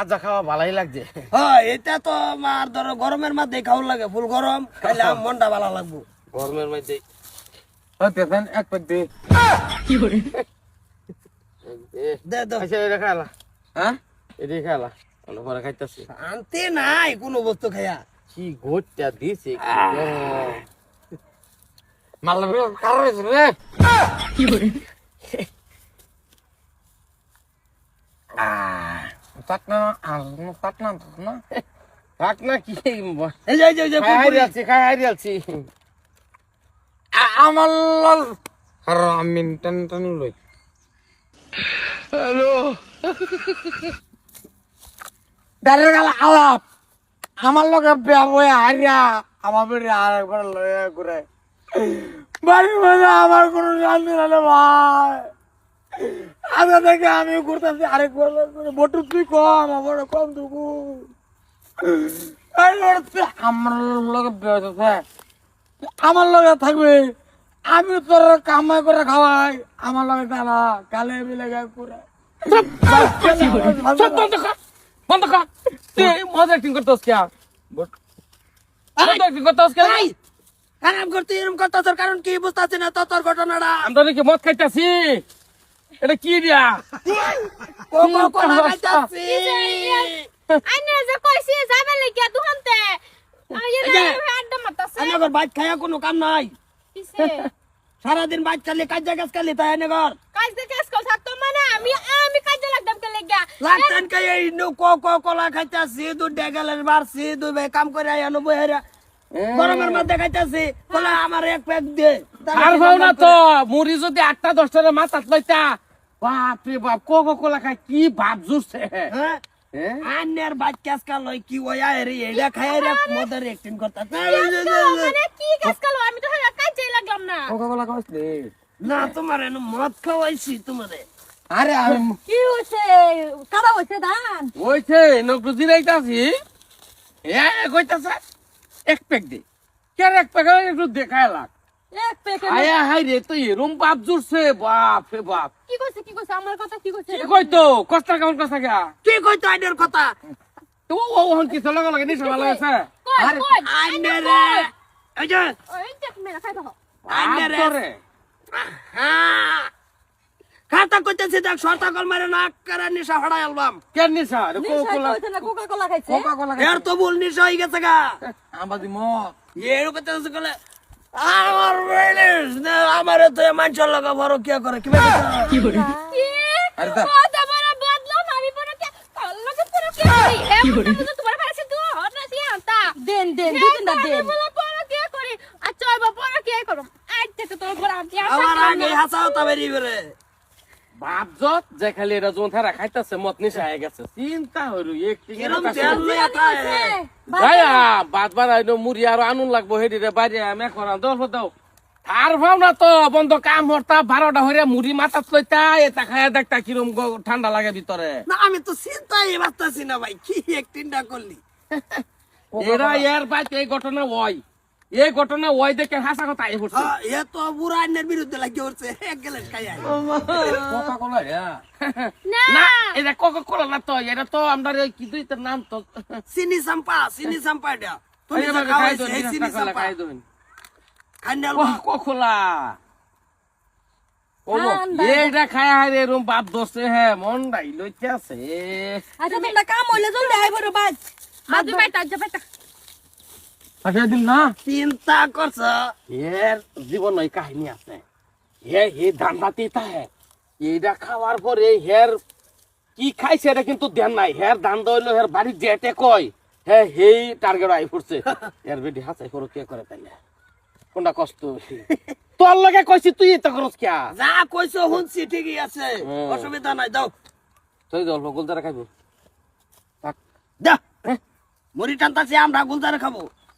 আজা খাওয়া ভালোই লাগছে। হ্যাঁ এটা তো আমার ধরো গরমের মধ্যে খাওয়া লাগে ফুল গরম খাইলে আমার মনটা ভালো লাগবো। গরমের মধ্যে। দেখেন এক প্যাক দে দে দে। আচ্ছা এটা হ্যাঁ? অন্য পরে খাইতেছি। নাই কোনো বস্তু খাইয়া। কি গোটটা দিছে কারও রে? চাটনা চাটনা না রাখ না। কি এই যে যে, খাই খাই আমার লাল আর আমি টেন টেন লই হ্যালো। দাঁড়িয়ে গেল আলাপ। আমার লগে বিয়া বয়ে হারিয়া আমার বেড়ে আর একবার লয়ে ঘুরে। বাড়ির মধ্যে আমার কোনো শান্তি না ভাই। আগে থেকে আমি ঘুরতেছি আরেকবার বটু তুই কম আমার কম টুকু আমার লগে হইতেছে আমার লগে থাকবে। আমি তোর কামাই করে খাওয়াই। আমার লগে দাঁড়া কালে মিলে গে করে বন্ধ কর বন্ধ কর। তুই মজা অ্যাক্টিং কে? খারাপ করতে এরকম তোর কারণ কি বুঝতে না তো তোর ঘটনাটা? আমরা নাকি মদ খাইতাছি। এটা কি দিয়া? কোকো কোলা খাইতাছি আইনে যে কইছি যাবে লাগিয়া দুহানতে। বাইক কোনো কাম নাই। সারাদিন বাইক চালিয়ে কাজ তাই কাজ থাকতো মানে আমি আমি কাজে লাগতাম কে লাগিয়া। লাগতেন কে এই নু কোকো কোলা খাইতাছি দু ডেগালের কাম করে গরমের মধ্যে খাইতাছি আমার এক প্যাক দে। আর না তো মুড়ি যদি আটটা দশটার মাথাত লইতা বাপ রে বাপ কোকো কোলা খাই কি ভাব জুড়ছে হ্যাঁ? হ্যাঁ? আন্যার বাইক কাজ কাল লই কি ওয়া রে এডা খাই রে? মদের অ্যাক্টিং করতা। মানে? কি আমি তো হেরা কাজে লাগলাম না। কোকা কোলা খাওয়াইছিলি? না তোমার এনে মদ খাওয়াইছি তোমারে। আরে আমি কি হইছে? কাদা হইছে ধান? ওইছে নকটু জিরাইতাছি। এ কইতাছে এক প্যাক দে। কে এক প্যাক? একটু দেখায় লাগ। আয়া হাই রে তো এরম বাপ জুড়ছে। বাপ রে বাপ। কি কইছে কি কইছে? আমার কথা কি কইছে? কি কইতো? কষ্ট কেমন কষ্ট গা কি কইতো আইনের কথা? তো ও হন কি চলে আরে, এই যে দেখ মেরা খাই দাও হ্যাঁ খাতা কইতেছি দেখ শর্তা কল মারে না করে নিশা হড়াই আলবাম। কেন নিশা? রে কোকো কোকা কোলা খাইছে? কোকা কোলা এর তো ভুল নিশা হয়ে গেছে গা। আমাদি ম এর কইতেছে কলে আমার বেলিস না আমার তো মানুষের লগা বড় কি করে? কি কি করে? আরে দা। দেন দেন দুদিন না দেন। বলে পরে কে করি? আচ্ছা এবার পরে কি করো আইতে তো তোর আমি আমার আগে হাসাও তবে বেরি যে খালি এরা মত নিশা হয়ে গেছে। চিন্তা মুড়ি আর আনুন লাগবো হেডি বাইরে আমি করা দশ দাও। আর ভাব না তো বন্ধ কাম হরতা বারোটা হইরে মুড়ি লইতা এটা খায় দেখতা কিরম গ- ঠান্ডা লাগে ভিতরে। না আমি তো চিন্তাই বাঁচতেছি না ভাই কি এক একটিনটা করলি? এরা এর বাইতে এই ঘটনা ওই। এই ঘটনা ওই দেখে হাসা কথা আই এ তো বুড়া আইনের বিরুদ্ধে লাগিয়ে উঠছে এক গেলেন খাই আই কোকা কোলা হ্যাঁ না। না এটা কোকো কোলা না তো এটা তো আমরা এই কি দুই তার নাম তো। চিনি চাম্পা চিনি চাম্পা এটা। তুমি এই যে এবার খাই খাওয়াইছো, দইন এই চিনি খাই চাম্পা। খাই দইন খান্ডাল ওহ কোকোলা এইটা খায় হারে এরম বাপ দোষে হ্যাঁ মন ডাই লইতে আছে আচ্ছা তোমরা কাম হইলে জলদি আইবো রে বাজ না? চিন্তা করছ? এর জীবন ওই কাহিনী আছে। হে হে ধান্দাতে তাহে? এইটা খাওয়ার পরে হের কি খাইছে এটা কিন্তু ধ্যান নাই। হের ধান্দা হইল হের বাড়ি যেতে কয় হে হেই টার্গেট আই পড়ছে। এর বেটি হাসাই করো কে করে তাইলে? কোনটা কষ্ট? তোর লগে কইছি তুই এটা করস কিয়া? যা কইছো শুনছি ঠিকই আছে। অসুবিধা নাই দাও তুই অল্প গোলদারা খাইবো। দা মুড়ি টানতাছি আমরা গুলদারে খাব।